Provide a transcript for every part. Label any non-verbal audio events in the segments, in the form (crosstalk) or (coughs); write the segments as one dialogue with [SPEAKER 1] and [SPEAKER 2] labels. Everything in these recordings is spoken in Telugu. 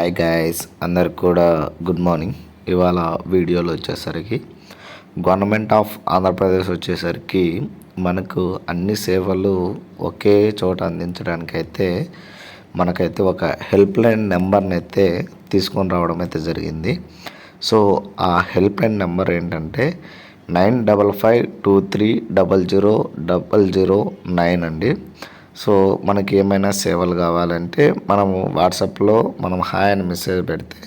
[SPEAKER 1] హాయ్ గాయస్ అందరికి కూడా గుడ్ మార్నింగ్ ఇవాళ వీడియోలో వచ్చేసరికి గవర్నమెంట్ ఆఫ్ ఆంధ్రప్రదేశ్ వచ్చేసరికి మనకు అన్ని సేవలు ఒకే చోట అందించడానికి అయితే మనకైతే ఒక హెల్ప్ లైన్ నెంబర్ని అయితే తీసుకొని రావడం అయితే జరిగింది. సో ఆ హెల్ప్ లైన్ నెంబర్ ఏంటంటే nine double five two three double zero double zero nine అండి. సో మనకి ఏమైనా సేవలు కావాలంటే మనము వాట్సాప్లో మనం హాయ్ అని మెసేజ్ పెడితే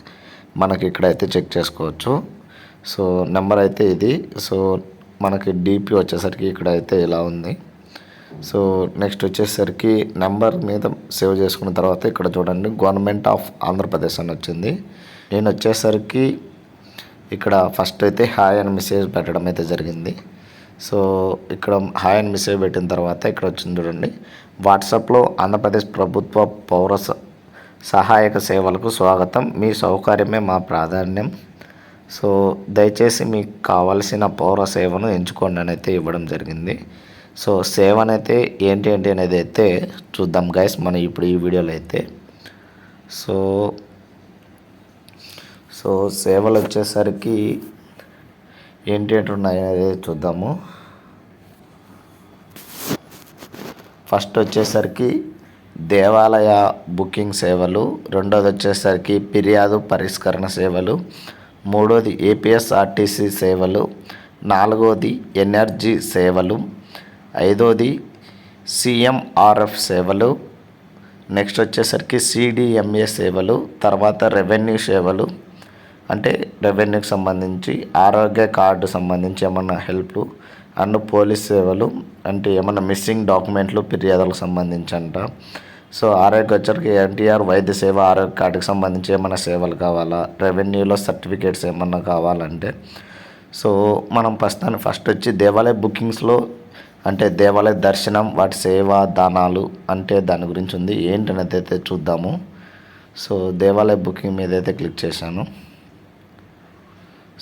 [SPEAKER 1] మనకి ఇక్కడైతే చెక్ చేసుకోవచ్చు. సో నెంబర్ అయితే ఇది. సో మనకి డిపి వచ్చేసరికి ఇక్కడ అయితే ఇలా ఉంది. సో నెక్స్ట్ వచ్చేసరికి నెంబర్ మీద సేవ్ చేసుకున్న తర్వాత ఇక్కడ చూడండి గవర్నమెంట్ ఆఫ్ ఆంధ్రప్రదేశ్ అని వచ్చింది. నేను వచ్చేసరికి ఇక్కడ ఫస్ట్ అయితే హాయ్ అని మెసేజ్ పెట్టడం అయితే జరిగింది. సో ఇక్కడ హాయ్ అండ్ మెసేజ్ పెట్టిన తర్వాత ఇక్కడ వచ్చింది చూడండి. వాట్సాప్లో ఆంధ్రప్రదేశ్ ప్రభుత్వ పౌర స- సహాయక సేవలకు స్వాగతం. మీ సౌకర్యమే మా ప్రాధాన్యం. సో దయచేసి మీకు కావలసిన పౌర సేవను ఎంచుకోండి అని అయితే ఇవ్వడం జరిగింది. సో సేవనైతే ఏంటి ఏంటి అనేది అయితే చూద్దాం గైస్ మనం ఇప్పుడు ఈ వీడియోలో అయితే. సో సో సేవలు వచ్చేసరికి ఏంటి ఏంటి ఉన్నాయి అనేది చూద్దాము. ఫస్ట్ వచ్చేసరికి దేవాలయ బుకింగ్ సేవలు రెండోది వచ్చేసరికి ఫిర్యాదు పరిష్కరణ సేవలు మూడోది ఏపీఎస్ఆర్టీసీ సేవలు నాలుగోది ఎనర్జీ సేవలు ఐదోది సిఎంఆర్ఎఫ్ సేవలు నెక్స్ట్ వచ్చేసరికి సిడిఎంఏ సేవలు తర్వాత రెవెన్యూ సేవలు అంటే రెవెన్యూకి సంబంధించి ఆరోగ్య కార్డు సంబంధించి ఏమన్నా హెల్ప్ అండ్ పోలీస్ సేవలు అంటే ఏమన్నా మిస్సింగ్ డాక్యుమెంట్లు ఫిర్యాదులకు సంబంధించి అంట సో ఆరోగ్య వచ్చరికి ఎన్టీఆర్ వైద్య సేవ ఆరోగ్య కార్డుకి సంబంధించి ఏమైనా సేవలు కావాలా? రెవెన్యూలో సర్టిఫికేట్స్ ఏమన్నా కావాలంటే. సో మనం ప్రస్తుతానికి ఫస్ట్ వచ్చి దేవాలయ బుకింగ్స్లో అంటే దేవాలయ దర్శనం వాటి సేవా దానాలు అంటే దాని గురించి ఉంది. ఏంటనేది అయితే చూద్దాము. సో దేవాలయ బుకింగ్ మీద అయితే క్లిక్ చేశాను.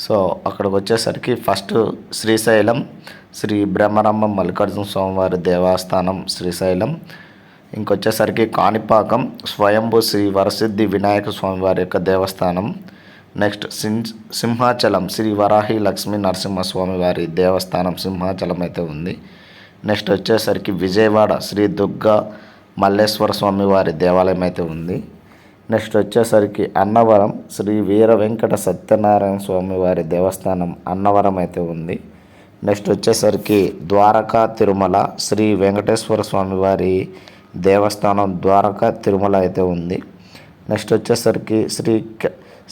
[SPEAKER 1] సో అక్కడికి వచ్చేసరికి ఫస్ట్ శ్రీశైలం శ్రీ బ్రహ్మరమ్మ మల్లికార్జున స్వామివారి దేవస్థానం శ్రీశైలం. ఇంకొచ్చేసరికి కాణిపాకం స్వయంభూ శ్రీ వరసిద్ధి వినాయక స్వామివారి యొక్క దేవస్థానం. నెక్స్ట్ సిం సింహాచలం శ్రీ వరాహి లక్ష్మీ నరసింహస్వామి వారి దేవస్థానం సింహాచలం అయితే ఉంది. నెక్స్ట్ వచ్చేసరికి విజయవాడ శ్రీ దుర్గా మల్లేశ్వర స్వామి వారి దేవాలయం అయితే ఉంది. నెక్స్ట్ వచ్చేసరికి అన్నవరం శ్రీ వీర వెంకట సత్యనారాయణ స్వామి వారి దేవస్థానం అన్నవరం అయితే ఉంది. నెక్స్ట్ వచ్చేసరికి ద్వారకా తిరుమల శ్రీ వెంకటేశ్వర స్వామి వారి దేవస్థానం ద్వారకా తిరుమల అయితే ఉంది. నెక్స్ట్ వచ్చేసరికి శ్రీ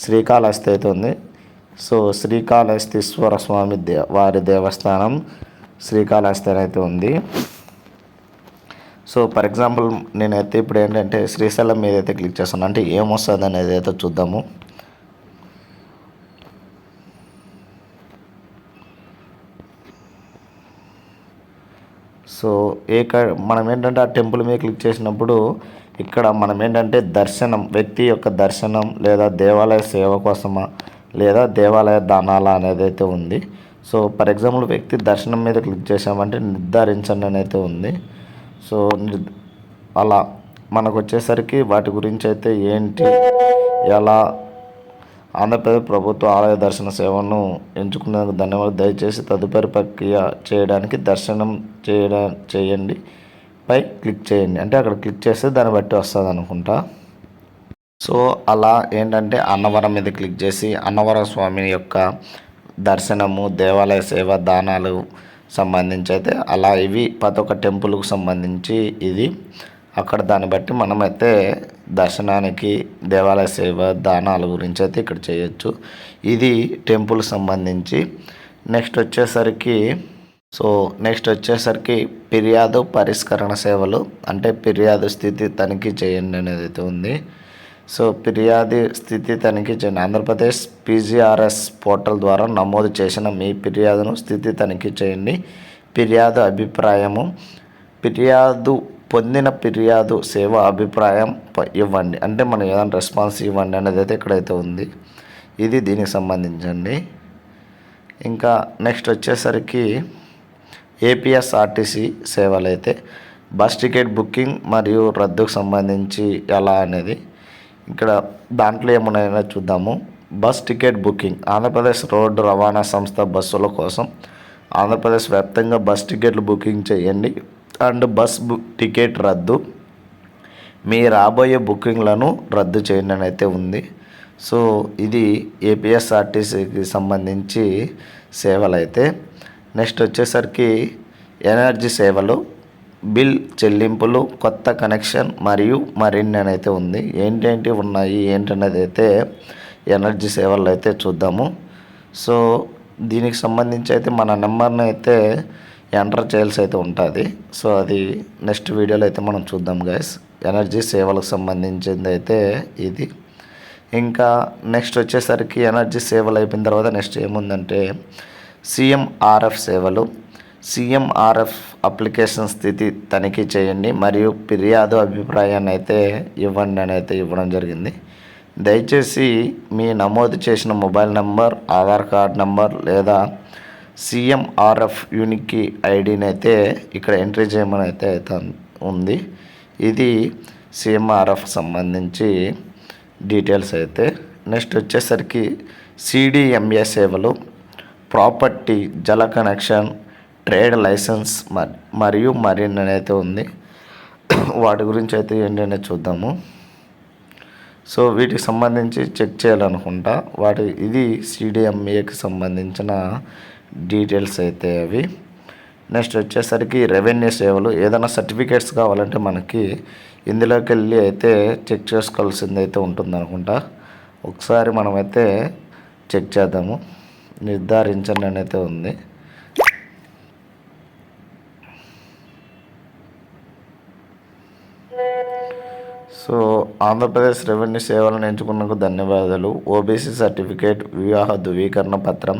[SPEAKER 1] శ్రీకాళహస్తి అయితే ఉంది. సో శ్రీకాళహస్తీశ్వర స్వామి దే వారి దేవస్థానం శ్రీకాళహస్తి అని అయితే ఉంది. సో ఫర్ ఎగ్జాంపుల్ నేనైతే ఇప్పుడు ఏంటంటే శ్రీశైలం మీద అయితే క్లిక్ చేస్తాను అంటే ఏమొస్తుంది అనేది అయితే చూద్దాము. సో ఏ క- మనం ఏంటంటే ఆ టెంపుల్ మీద క్లిక్ చేసినప్పుడు ఇక్కడ మనం ఏంటంటే దర్శనం వ్యక్తి యొక్క దర్శనం లేదా దేవాలయ సేవ కోసమా లేదా దేవాలయ దానాల అనేది అయితే ఉంది. సో ఫర్ ఎగ్జాంపుల్ వ్యక్తి దర్శనం మీద క్లిక్ చేసామంటే నిర్ధారించండి అనేది ఉంది. సో అలా మనకు వచ్చేసరికి వాటి గురించి అయితే ఏంటి? ఎలా ఆంధ్రప్రదేశ్ ప్రభుత్వ ఆలయ దర్శన సేవను ఎంచుకున్నందుకు ధన్యవాదాలు? దయచేసి తదుపరి ప్రక్రియ చేయడానికి దర్శనం చేయడా చేయండి. పై క్లిక్ చేయండి. అంటే అక్కడ క్లిక్ చేస్తే దాన్ని బట్టి వస్తుంది అనుకుంటా. సో అలా ఏంటంటే అన్నవరం మీద క్లిక్ చేసి అన్నవరం స్వామి యొక్క దర్శనము దేవాలయ సేవ దానాలు సంబంధించి అయితే అలా ఇవి పదొక టెంపుల్కు సంబంధించి ఇది. అక్కడ దాన్ని బట్టి మనమైతే దర్శనానికి దేవాలయ సేవ దానాల గురించి అయితే ఇక్కడ చేయొచ్చు. ఇది టెంపుల్ సంబంధించి. నెక్స్ట్ వచ్చేసరికి సో నెక్స్ట్ వచ్చేసరికి ఫిర్యాదు పరిష్కరణ సేవలు అంటే ఫిర్యాదు స్థితి తనిఖీ చేయండి అనేది అయితే ఉంది. సో ఫిర్యాదు స్థితి తనిఖీ చేయండి. ఆంధ్రప్రదేశ్ పీజీఆర్ఎస్ పోర్టల్ ద్వారా నమోదు చేసిన మీ ఫిర్యాదును స్థితి తనిఖీ చేయండి. ఫిర్యాదు అభిప్రాయము ఫిర్యాదు పొందిన ఫిర్యాదు సేవ అభిప్రాయం ప- ఇవ్వండి. అంటే మనం ఏదైనా రెస్పాన్స్ ఇవ్వండి అనేది అయితే ఇక్కడైతే ఉంది. ఇది దీనికి సంబంధించండి. ఇంకా నెక్స్ట్ వచ్చేసరికి ఏపీఎస్ఆర్టీసీ సేవలు అయితే బస్ టికెట్ బుకింగ్ మరియు రద్దుకు సంబంధించి ఎలా అనేది ఇక్కడ దాంట్లో ఏమున్నాయో చూద్దాము. Bus ticket booking. Andhra Pradesh road రవాణా సంస్థ బస్సుల కోసం ఆంధ్రప్రదేశ్ వ్యాప్తంగా బస్ టికెట్లు బుకింగ్ చేయండి. అండ్ బస్ బు టికెట్ రద్దు. మీ రాబోయే బుకింగ్లను రద్దు చేయండి అని అయితే ఉంది. సో ఇది ఏపీఎస్ఆర్టీసీకి సంబంధించి సేవలు అయితే నెక్స్ట్ వచ్చేసరికి ఎనర్జీ సేవలు. బిల్ చెల్లింపులు కొత్త కనెక్షన్ మరియు మరిన్ని అని అయితే ఉంది. ఏంటేంటి ఉన్నాయి? ఏంటనేది అయితే ఎనర్జీ సేవలు అయితే చూద్దాము. సో దీనికి సంబంధించి అయితే మన నెంబర్ని అయితే ఎంటర్ చేయాల్సి అయితే ఉంటుంది. సో అది నెక్స్ట్ వీడియోలో అయితే మనం చూద్దాం గైస్ ఎనర్జీ సేవలకు సంబంధించింది అయితే ఇది. ఇంకా నెక్స్ట్ వచ్చేసరికి ఎనర్జీ సేవలు అయిపోయిన తర్వాత నెక్స్ట్ ఏముందంటే సిఎంఆర్ఎఫ్ సేవలు. సిఎంఆర్ఎఫ్ అప్లికేషన్ స్థితి తనిఖీ చేయండి మరియు ఫిర్యాదు అభిప్రాయాన్ని అయితే ఇవ్వండి అని అయితే ఇవ్వడం జరిగింది. దయచేసి మీ నమోదు చేసిన mobile number Aadhaar card number లేదా సిఎంఆర్ఎఫ్ యూనిక్ ఐడిని అయితే ఇక్కడ ఎంట్రీ చేయమని అయితే అయితే ఉంది. ఇది సిఎంఆర్ఎఫ్ సంబంధించి డీటెయిల్స్ అయితే. నెక్స్ట్ వచ్చేసరికి సిడిఎంఏ సేవలు ప్రాపర్టీ జల కనెక్షన్ ట్రేడ్ లైసెన్స్ మరియు మరిన్ని అయితే ఉంది. (coughs) వాటి గురించి అయితే ఏంటనే చూద్దాము. సో వీటికి సంబంధించి చెక్ చేయాలనుకుంటా. వాటి ఇది సిడిఎంఏకి సంబంధించిన డీటెయిల్స్ అయితే అవి. నెక్స్ట్ వచ్చేసరికి రెవెన్యూ సేవలు. ఏదైనా సర్టిఫికేట్స్ కావాలంటే మనకి ఇందులోకి వెళ్ళి అయితే చెక్ చేసుకోవాల్సింది అయితే ఉంటుంది అనుకుంటా ఒకసారి మనమైతే చెక్ చేద్దాము. నిర్ధారించండి అయితే ఉంది. సో ఆంధ్రప్రదేశ్ రెవెన్యూ సేవలను ఎంచుకున్నందుకు ధన్యవాదాలు. ఓబీసీ సర్టిఫికేట్ వివాహ ధృవీకరణ పత్రం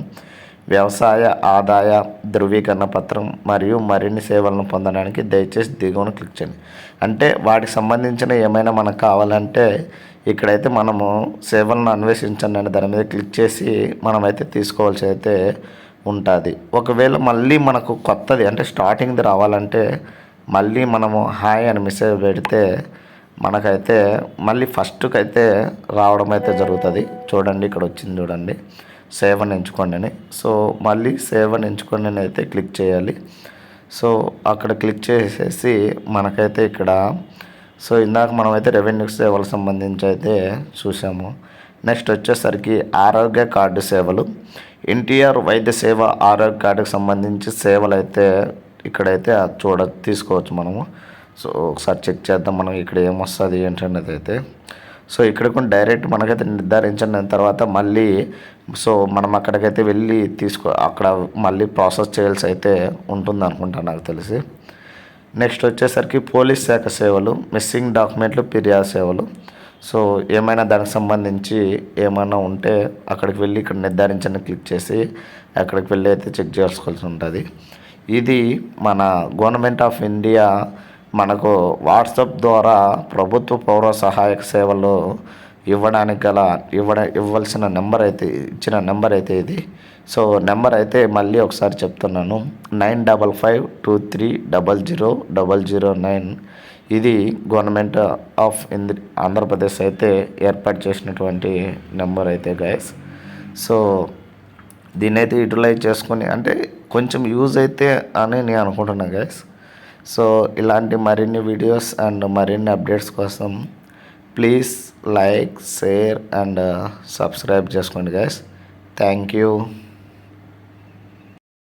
[SPEAKER 1] వ్యవసాయ ఆదాయ ధృవీకరణ పత్రం మరియు మరిన్ని సేవలను పొందడానికి దయచేసి దిగువను క్లిక్ చేయండి. అంటే వాటికి సంబంధించిన ఏమైనా మనకు కావాలంటే ఇక్కడైతే మనము సేవలను అన్వేషించండి అనే దాని మీద క్లిక్ చేసి మనమైతే తీసుకోవాల్సి అయితే ఉంటుంది. ఒకవేళ మళ్ళీ మనకు కొత్తది అంటే స్టార్టింగ్ది రావాలంటే మళ్ళీ మనము హాయ్ అని మెసేజ్ పెడితే మనకైతే మళ్ళీ ఫస్ట్కి అయితే రావడం అయితే జరుగుతుంది. చూడండి ఇక్కడ వచ్చింది చూడండి. సేవను ఎంచుకోండి అని సో మళ్ళీ సేవను ఎంచుకోండి అని అయితే క్లిక్ చేయాలి. సో అక్కడ క్లిక్ చేసేసి మనకైతే ఇక్కడ సో ఇందాక మనమైతే రెవెన్యూ సేవలకు సంబంధించి అయితే చూసాము నెక్స్ట్ వచ్చేసరికి ఆరోగ్య కార్డు సేవలు. ఎన్టీఆర్ వైద్య సేవ ఆరోగ్య కార్డుకి సంబంధించి సేవలు అయితే ఇక్కడైతే చూడ తీసుకోవచ్చు మనము. సో ఒకసారి చెక్ చేద్దాం మనం ఇక్కడ ఏమొస్తుంది ఏంటనేది అయితే. సో ఇక్కడ కూడా డైరెక్ట్ మనకైతే నిర్ధారించిన తర్వాత మళ్ళీ సో మనం అక్కడికైతే వెళ్ళి తీసుకో అక్కడ మళ్ళీ ప్రాసెస్ చేయాల్సి అయితే ఉంటుంది అనుకుంటా నాకు తెలిసి. నెక్స్ట్ వచ్చేసరికి పోలీస్ శాఖ సేవలు మిస్సింగ్ డాక్యుమెంట్లు ఫిర్యాదు సేవలు. సో ఏమైనా దానికి సంబంధించి ఏమైనా ఉంటే అక్కడికి వెళ్ళి ఇక్కడ నిర్ధారించని క్లిక్ చేసి అక్కడికి వెళ్ళి అయితే చెక్ చేసుకోవాల్సి ఉంటుంది. ఇది మన గవర్నమెంట్ ఆఫ్ ఇండియా మనకు వాట్సాప్ ద్వారా ప్రభుత్వ పౌర సహాయక సేవలు ఇవ్వడానికి గల ఇవ్వడ ఇవ్వాల్సిన నెంబర్ అయితే ఇచ్చిన నెంబర్ అయితే ఇది. సో నెంబర్ అయితే మళ్ళీ ఒకసారి చెప్తున్నాను. Nine double five two three double zero double zero nine. ఇది గవర్నమెంట్ ఆఫ్ ఇంద్ర ఆంధ్రప్రదేశ్ అయితే ఏర్పాటు చేసినటువంటి నెంబర్ అయితే గైస్. సో దీన్ని అయితే యూటిలైజ్ చేసుకొని అంటే కొంచెం యూజ్ అయితే అని నేను అనుకుంటున్నాను గైస్. సో ఇలాంటి మరిన్ని వీడియోస్ అండ్ మరిన్ని అప్డేట్స్ కోసం please like share and subscribe చేసుకోండి గైస్ థ్యాంక్ యూ